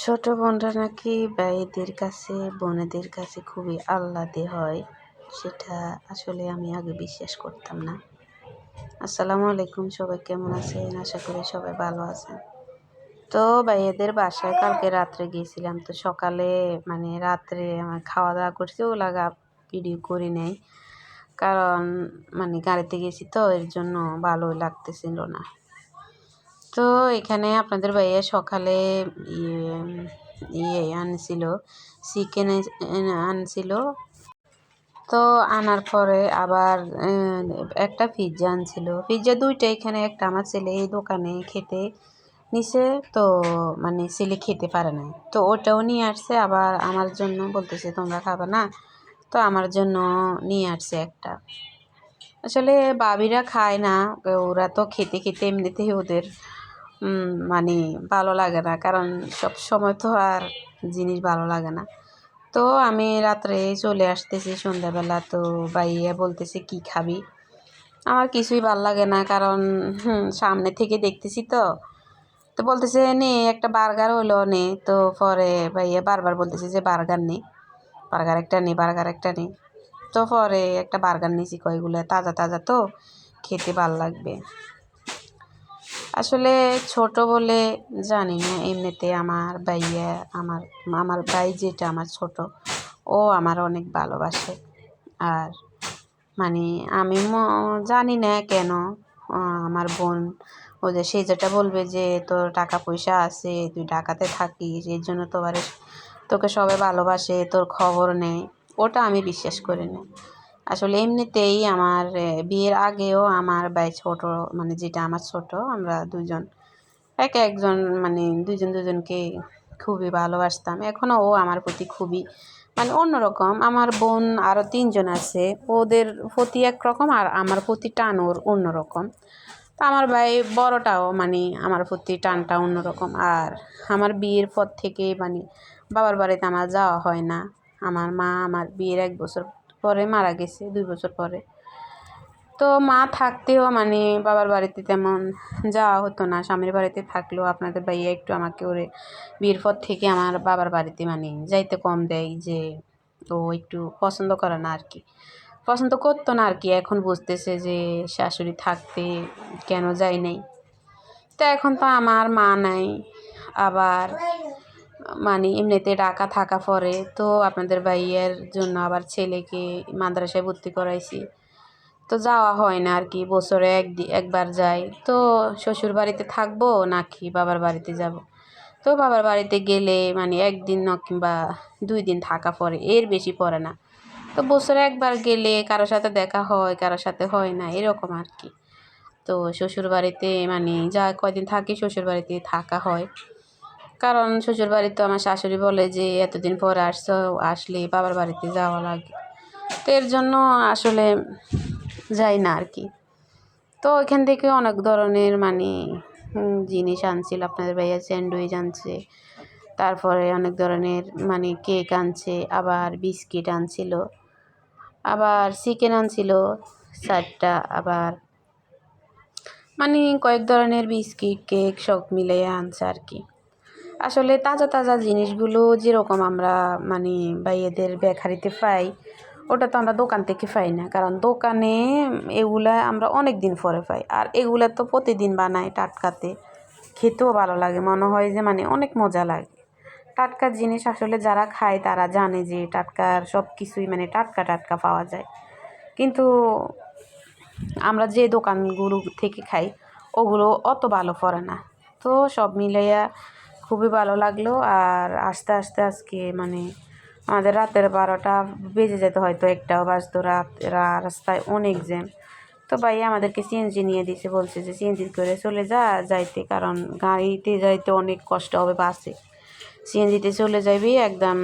ছোট বোনরা নাকি ভাইদের কাছে, বোনেদের কাছে খুবই আহ্লাদে হয়। সেটা আসলে আমি আগে বিশ্বাস করতাম না। আসসালামু আলাইকুম, সবাই কেমন আছেন? আশা করি সবাই ভালো আছেন। তো ভাইয়াদের বাসায় কালকে রাত্রে গিয়েছিলাম। তো সকালে মানে রাত্রে আমার খাওয়া দাওয়া করছি ও লাগা ভিডিও করি নেই। কারণ মানে গাড়িতে গেছি তো, এর জন্য ভালো লাগতেছিল না। তো এখানে আপনাদের ভাইয়া সকালে ইয়ে ইয়ে আনছিল চিকেন আনছিল। তো আনার পরে আবার একটা পিৎজা আনছিল। পিৎজা দুইটা এখানে, একটা আমার ছেলে এই দোকানে খেতে নিছে, তো মানে ছেলে খেতে পারে না তো ওটাও নিয়ে আসছে, আবার আমার জন্য বলতেছে, তোমরা খাবে না? তো আমার জন্য নিয়ে আসছে একটা। আসলে বাবিরা খায় না, ওরা তো খেতে খেতে এমনিতেই ওদের মানে ভালো লাগে না। কারণ সব সময় তো আর জিনিস ভালো লাগে না। তো আমি রাত্রে চলে আসতেছি সন্ধ্যাবেলা। তো বাইয়া বলতেছে, কি খাবি? আমার কিছুই ভালো লাগে না। কারণ সামনে থেকে দেখতেছি তো। তো বলতেছে, নে, একটা বার্গার হলো নে। তো পরে ভাইয়া বারবার বলতেছে যে, বার্গার নে। বার্গার একটা নে, বার্গার একটা নে। তো পরে একটা বার্গার নিয়েছি কয়গুলো তাজা তাজা তো খেতে ভালো লাগবে। আসলে ছোট বলে জানি না, এমনিতে আমার ভাইয়া, আমার আমার ভাই যেটা আমার ছোট, ও আমার অনেক ভালোবাসে। আর মানে আমি জানি না কেন আমার বোন, ও যে, সে যেটা বলবে যে, তোর টাকা পয়সা আছে, তুই ঢাকাতে থাকিস, এর জন্য তোমার তোকে সবাই ভালোবাসে, তোর খবর নেয় ওটা আমি বিশ্বাস করি না। আসলে এমনিতেই আমার বিয়ের আগেও আমার ভাই ছোট মানে যেটা আমার ছোট, আমরা দুজন এক একজন মানে দুজন দুজনকে খুবই ভালোবাসতাম। এখনও ও আমার প্রতি খুবই মানে অন্যরকম। আমার বোন আরও তিনজন আছে, ওদের প্রতি একরকম আর আমার প্রতি টান ওর অন্যরকম। তো আমার ভাই বড়টাও মানে আমার প্রতি টানটা অন্যরকম। আর আমার বিয়ের পর থেকে মানে বাবার বাড়িতে আমার যাওয়া হয় না। আমার মা আমার বিয়ের এক বছর পরে মারা গেছে, দুই বছর পরে। তো মা থাকতেও মানে বাবার বাড়িতে তেমন যাওয়া হতো না, স্বামীর বাড়িতে থাকলেও আপনাদের ভাইয়া একটু আমাকে ওরে বিয়ের পর থেকে আমার বাবার বাড়িতে মানে যাইতে কম দেয় যে ও একটু পছন্দ করে না আর কি। পছন্দ করতো না আর কি, এখন বুঝতেছে যে শাশুড়ি থাকতে কেন যাই নাই। তো এখন তো আমার মা নাই, আবার মানে এমনিতে ডাকা থাকা পরে তো আপনাদের ভাইয়ের জন্য আবার ছেলেকে মাদ্রাসায় ভর্তি করাইছি। তো যাওয়া হয় না আর কি, বছরে এক একবার যাই। তো শ্বশুর বাড়িতে থাকব নাকি বাবার বাড়িতে যাব? তো বাবার বাড়িতে গেলে মানে একদিন কিংবা দুই দিন থাকা পরে, এর বেশি পড়ে না। তো বছরে একবার গেলে কারোর সাথে দেখা হয় কারোর সাথে হয় না, এরকম আর কি। তো শ্বশুর বাড়িতে মানে যা কয়দিন থাকি শ্বশুর বাড়িতে থাকা হয়। কারণ শ্বশুর বাড়িতে আমার শাশুড়ি বলে যে, এতদিন পর আসছো, আসলে বাবার বাড়িতে যাওয়া লাগে। তো এর জন্য আসলে যাই না আর কি। তো ওইখান থেকে অনেক ধরনের মানে জিনিস আনছিল। আপনাদের ভাইয়া স্যান্ডউইচ আনছে, তারপরে অনেক ধরনের মানে কেক আনছে, আবার বিস্কিট আনছিল, আবার চিকেন আনছিল, চারটা, আবার মানে কয়েক ধরনের বিস্কিট, কেক, সব মিলিয়ে আনছে আর কি। আসলে তাজা তাজা জিনিসগুলো যেরকম আমরা মানে বাইয়েদের বেকারিতে পাই, ওটা তো আমরা দোকান থেকে পাই না। কারণ দোকানে এগুলা আমরা অনেক দিন পরে পাই। আর এগুলা তো প্রতিদিন বানায় টাটকাতে। খেতেও ভালো লাগে। মনে হয় যে মানে অনেক মজা লাগে। টাটকা জিনিস আসলে যারা খায় তারা জানে যে, টাটকার সব কিছুই মানে টাটকা টাটকা পাওয়া যায়। কিন্তু আমরা যে দোকানগুলো থেকে খাই, ওগুলো অত ভালো পড়ে না। তো সব মিলাইয়া খুবই ভালো লাগল আর আস্তে আস্তে আজকে মানে আমাদের রাতের বারোটা বেজে যেত হয়তো একটাও বাজতো রাত রাস্তায় অনেক জ্যাম। তো ভাই আমাদেরকে সিএনজি নিয়ে দিয়েছে, বলছে যে সিএনজি করে চলে যা যাইতে, কারণ গাড়িতে যাইতে অনেক কষ্ট হবে বাসে। সিএনজিতে চলে যাবি একদম